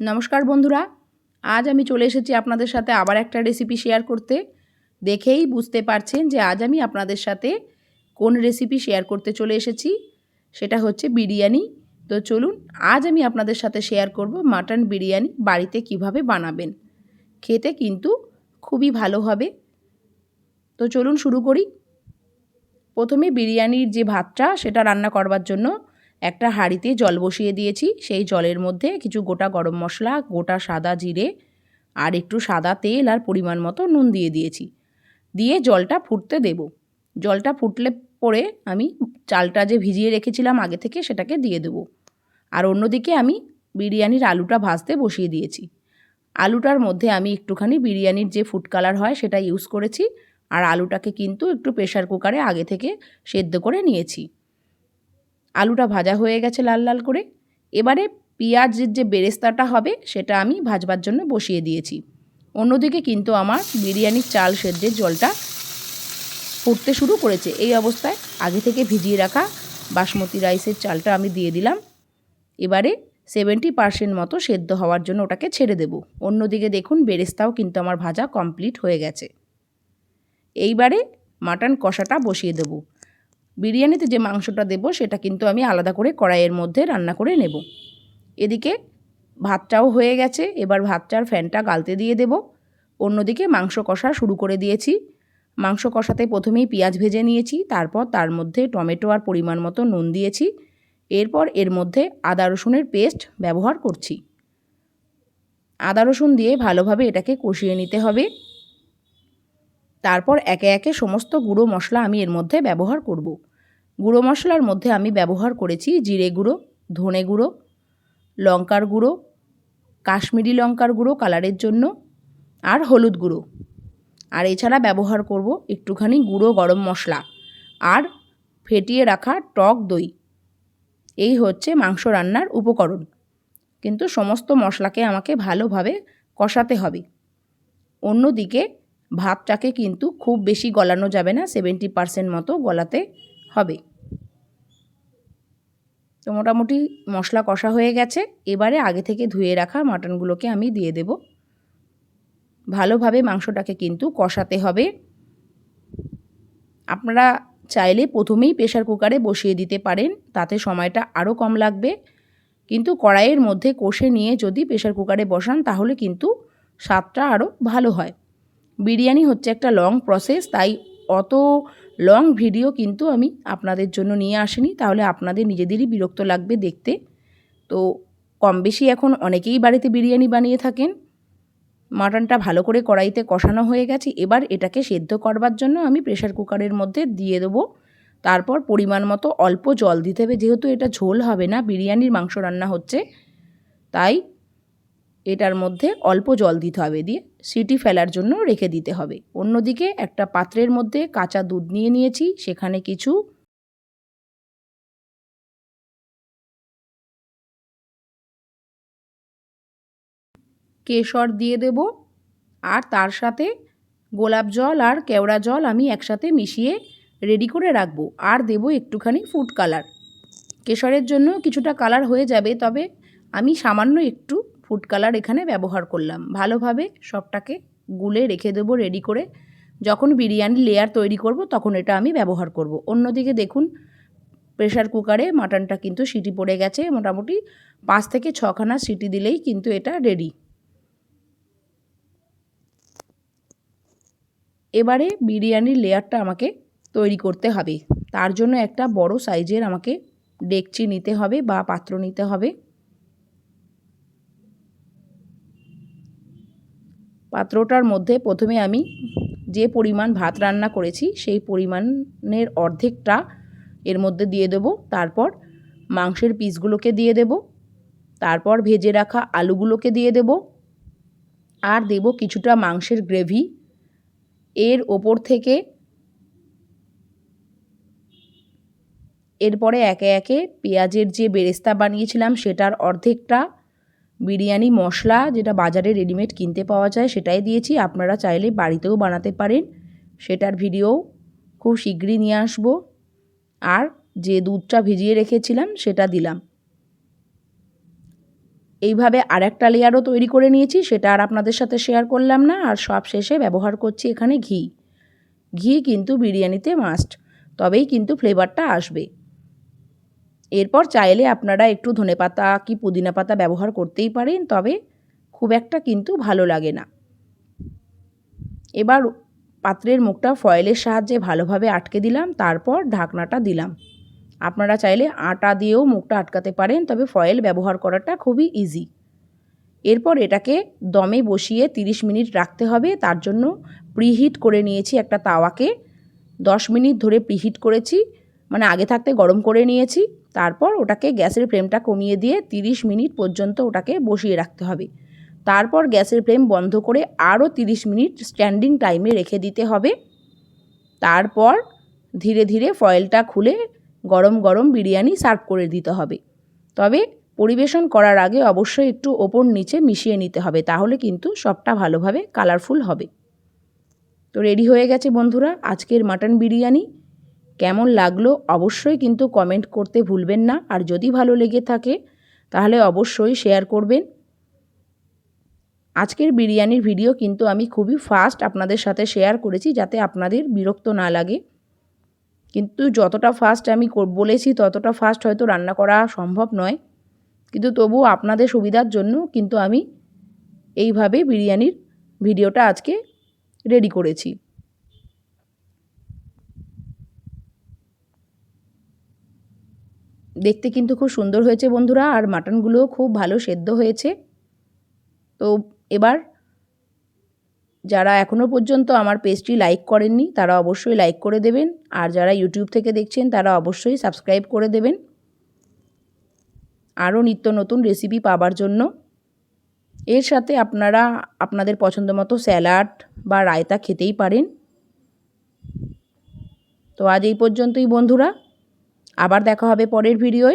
নমস্কার বন্ধুরা, আজ আমি চলে এসেছি আপনাদের সাথে আবার একটা রেসিপি শেয়ার করতে। দেখেই বুঝতে পারছেন যে আজ আমি আপনাদের সাথে কোন রেসিপি শেয়ার করতে চলে এসেছি, সেটা হচ্ছে বিরিয়ানি। তো চলুন, আজ আমি আপনাদের সাথে শেয়ার করব মাটন বিরিয়ানি বাড়িতে কীভাবে বানাবেন। খেতে কিন্তু খুবই ভালো হবে। তো চলুন শুরু করি। প্রথমে বিরিয়ানির যে ভাতটা, সেটা রান্না করবার জন্য একটা হাঁড়িতে জল বসিয়ে দিয়েছি। সেই জলের মধ্যে কিছু গোটা গরম মশলা, গোটা সাদা জিরে আর একটু সাদা তেল আর পরিমাণ মতো নুন দিয়ে দিয়েছি। দিয়ে জলটা ফুটতে দেব। জলটা ফুটলে পরে আমি চালটা যে ভিজিয়ে রেখেছিলাম আগে থেকে সেটাকে দিয়ে দেবো। আর অন্যদিকে আমি বিরিয়ানির আলুটা ভাজতে বসিয়ে দিয়েছি। আলুটার মধ্যে আমি একটুখানি বিরিয়ানির যে ফুড কালার হয় সেটা ইউজ করেছি। আর আলুটাকে কিন্তু একটু প্রেশার কুকারে আগে থেকে সেদ্ধ করে নিয়েছি। আলুটা ভাজা হয়ে গেছে লাল লাল করে। এবারে পেঁয়াজের যে বেরেস্তাটা হবে, সেটা আমি ভাজবার জন্য বসিয়ে দিয়েছি। অন্যদিকে কিন্তু আমার বিরিয়ানির চাল সেদ্ধের জলটা ফুটতে শুরু করেছে। এই অবস্থায় আগে থেকে ভিজিয়ে রাখা বাসমতি রাইসের চালটা আমি দিয়ে দিলাম। এবারে সেভেন্টি পার্সেন্ট মতো সেদ্ধ হওয়ার জন্য ওটাকে ছেড়ে দেব। অন্যদিকে দেখুন, বেরেস্তাও কিন্তু আমার ভাজা কমপ্লিট হয়ে গেছে। এইবারে মাটন কষাটা বসিয়ে দেবো। বিরিয়ানিতে যে মাংসটা দেবো, সেটা কিন্তু আমি আলাদা করে কড়াইয়ের মধ্যে রান্না করে নেব। এদিকে ভাতটাও হয়ে গেছে, এবার ভাতটার ফ্যানটা গালতে দিয়ে দেব। অন্যদিকে মাংস কষা শুরু করে দিয়েছি। মাংস কষাতে প্রথমেই পেঁয়াজ ভেজে নিয়েছি, তারপর তার মধ্যে টমেটো আর পরিমাণ মতো নুন দিয়েছি। এরপর এর মধ্যে আদা রসুনের পেস্ট ব্যবহার করছি। আদা রসুন দিয়ে ভালোভাবে এটাকে কষিয়ে নিতে হবে। তারপর একে একে সমস্ত গুঁড়ো মশলা আমি এর মধ্যে ব্যবহার করব। গুঁড়ো মশলার মধ্যে আমি ব্যবহার করেছি জিরে গুঁড়ো, ধনে গুঁড়ো, লঙ্কার গুঁড়ো, কাশ্মীরি লঙ্কার গুঁড়ো কালারের জন্য, আর হলুদ গুঁড়ো। আর এছাড়া ব্যবহার করব একটুখানি গুঁড়ো গরম মশলা আর ফেটিয়ে রাখা টক দই। এই হচ্ছে মাংস রান্নার উপকরণ। কিন্তু সমস্ত মশলাকে আমাকে ভালোভাবে কষাতে হবে। অন্যদিকে ভাতটাকে কিন্তু খুব বেশি গলানো যাবে না সেভেন্টি পারসেন্ট মতো গলাতে হবে। তো মোটামুটি মশলা কষা হয়ে গেছে। এবারে আগে থেকে ধুয়ে রাখা মাটনগুলোকে আমি দিয়ে দেব। ভালোভাবে মাংসটাকে কিন্তু কষাতে হবে। আপনারা চাইলে প্রথমেই প্রেশার কুকারে বসিয়ে দিতে পারেন, তাতে সময়টা আরও কম লাগবে। কিন্তু কড়াইয়ের মধ্যে কষে নিয়ে যদি প্রেশার কুকারে বসান, তাহলে কিন্তু স্বাদটা আরও ভালো হয়। বিরিয়ানি হচ্ছে একটা লং প্রসেস তাই অত লং ভিডিও কিন্তু আমি আপনাদের জন্য নিয়ে আসিনি। তাহলে আপনাদের নিজেদেরই বিরক্ত লাগবে দেখতে। তো কম বেশি এখন অনেকেই বাড়িতে বিরিয়ানি বানিয়ে থাকেন। মাটনটা ভালো করে কড়াইতে কষানো হয়ে গেছে। এবার এটাকে সেদ্ধ করবার জন্য আমি প্রেশার কুকারের মধ্যে দিয়ে দেবো। তারপর পরিমাণ মতো অল্প জল দিতে হবে, যেহেতু এটা ঝোল হবে না, বিরিয়ানির মাংস রান্না হচ্ছে। তাই এটার মধ্যে অল্প জল দিতে হবে দিয়ে সিটি ফেলার জন্য রেখে দিতে হবে। অন্যদিকে একটা পাত্রের মধ্যে কাঁচা দুধ নিয়ে নিয়েছি, সেখানে কিছু কেশর দিয়ে দেব আর তার সাথে গোলাপ জল আর কেওড়া জল আমি একসাথে মিশিয়ে রেডি করে রাখব আর দেব একটুখানি ফুড কালার। কেশরের জন্য কিছুটা কালার হয়ে যাবে, তবে আমি সামান্য একটু ফুড কালার এখানে ব্যবহার করলাম। ভালোভাবে সবটাকে গুলে রেখে দেবো রেডি করে। যখন বিরিয়ানি লেয়ার তৈরি করব, তখন এটা আমি ব্যবহার করব। অন্যদিকে দেখুন প্রেশার কুকারে মাটনটা কিন্তু সিটি পড়ে গেছে। মোটামুটি পাঁচ থেকে ছখানা সিটি দিলেই কিন্তু এটা রেডি এবারে বিরিয়ানির লেয়ারটা আমাকে তৈরি করতে হবে। তার জন্য একটা বড় সাইজের আমাকে ডেকচি নিতে হবে বা পাত্র নিতে হবে। পাত্রটার মধ্যে প্রথমে আমি যে পরিমাণ ভাত রান্না করেছি, সেই পরিমাণের অর্ধেকটা এর মধ্যে দিয়ে দেবো। তারপর মাংসের পিসগুলোকে দিয়ে দেব। তারপর ভেজে রাখা আলুগুলোকে দিয়ে দেব। আর দেব কিছুটা মাংসের গ্রেভি। এর ওপর থেকে এরপরে একে একে পেঁয়াজের যে বেরেস্তা বানিয়েছিলাম, সেটার অর্ধেকটা বিরিয়ানি, মশলা যেটা বাজারে রেডিমেড কিনতে পাওয়া যায় সেটাই দিয়েছি। আপনারা চাইলে বাড়িতেও বানাতে পারেন। সেটার ভিডিও খুব শীঘ্রই নিয়ে আসব। আর যে দুধটা ভিজিয়ে রেখেছিলাম সেটা দিলাম। এইভাবে আর একটা লেয়ারও তৈরি করে নিয়েছি, সেটা আর আপনাদের সাথে শেয়ার করলাম না। আর সব শেষে ব্যবহার করছি এখানে ঘি। ঘি কিন্তু বিরিয়ানিতে মাস্ট তবেই কিন্তু ফ্লেভারটা আসবে। এরপর চাইলে আপনারা একটু ধনে পাতা কি পুদিনা পাতা ব্যবহার করতেই পারেন, তবে খুব একটা কিন্তু ভালো লাগে না। এবার পাত্রের মুখটা ফয়েলের সাহায্যে ভালোভাবে আটকে দিলাম, তারপর ঢাকনাটা দিলাম। আপনারা চাইলে আটা দিয়েও মুখটা আটকাতে পারেন, তবে ফয়েল ব্যবহার করাটা খুবই ইজি এরপর এটাকে দমে বসিয়ে 30 মিনিট রাখতে হবে, তার জন্য প্রিহিট করে নিয়েছি একটা তাওয়াকে। 10 মিনিট ধরে প্রিহিট করেছি মানে আগে থাকতে গরম করে নিয়েছি। তারপর ওটাকে গ্যাসের ফ্লেমটা কমিয়ে দিয়ে 30 মিনিট পর্যন্ত ওটাকে বসিয়ে রাখতে হবে। তারপর গ্যাসের ফ্লেম বন্ধ করে আরও 30 মিনিট স্ট্যান্ডিং টাইমে রেখে দিতে হবে। তারপর ধীরে ধীরে ফয়েলটা খুলে গরম গরম বিরিয়ানি সার্ভ করে দিতে হবে। তবে পরিবেশন করার আগে অবশ্যই একটু ওপর নিচে মিশিয়ে নিতে হবে, তাহলে কিন্তু সবটা ভালোভাবে কালারফুল হবে। তো রেডি হয়ে গেছে বন্ধুরা, আজকের মাটন বিরিয়ানি। কেমন লাগল অবশ্যই কিন্তু কমেন্ট করতে ভুলবেন না। আর যদি ভালো লেগে থাকে, তাহলে অবশ্যই শেয়ার করবেন। আজকের বিরিয়ানির ভিডিও কিন্তু আমি খুবই ফাস্ট আপনাদের সাথে শেয়ার করেছি যাতে আপনাদের বিরক্ত না লাগে। কিন্তু যতটা ফাস্ট আমি বলেছি, ততটা ফাস্ট হয়তো রান্না করা সম্ভব নয়। কিন্তু তবু আপনাদের সুবিধার জন্য কিন্তু আমি এইভাবে বিরিয়ানির ভিডিওটা আজকে রেডি করেছি। দেখতে কিন্তু খুব সুন্দর হয়েছে বন্ধুরা, আর মাটনগুলোও খুব ভালো সেদ্ধ হয়েছে। তো এবার যারা এখনও পর্যন্ত আমার পেজটি লাইক করেননি, তারা অবশ্যই লাইক করে দেবেন, আর যারা ইউটিউব থেকে দেখছেন, তারা অবশ্যই সাবস্ক্রাইব করে দেবেন। আরও নিত্য নতুন রেসিপি পাবার জন্য। এর সাথে আপনারা আপনাদের পছন্দ মতো স্যালাড বা রায়তা খেতেই পারেন। তো আজ এই পর্যন্তই বন্ধুরা। আবার দেখা হবে পরের ভিডিওয়।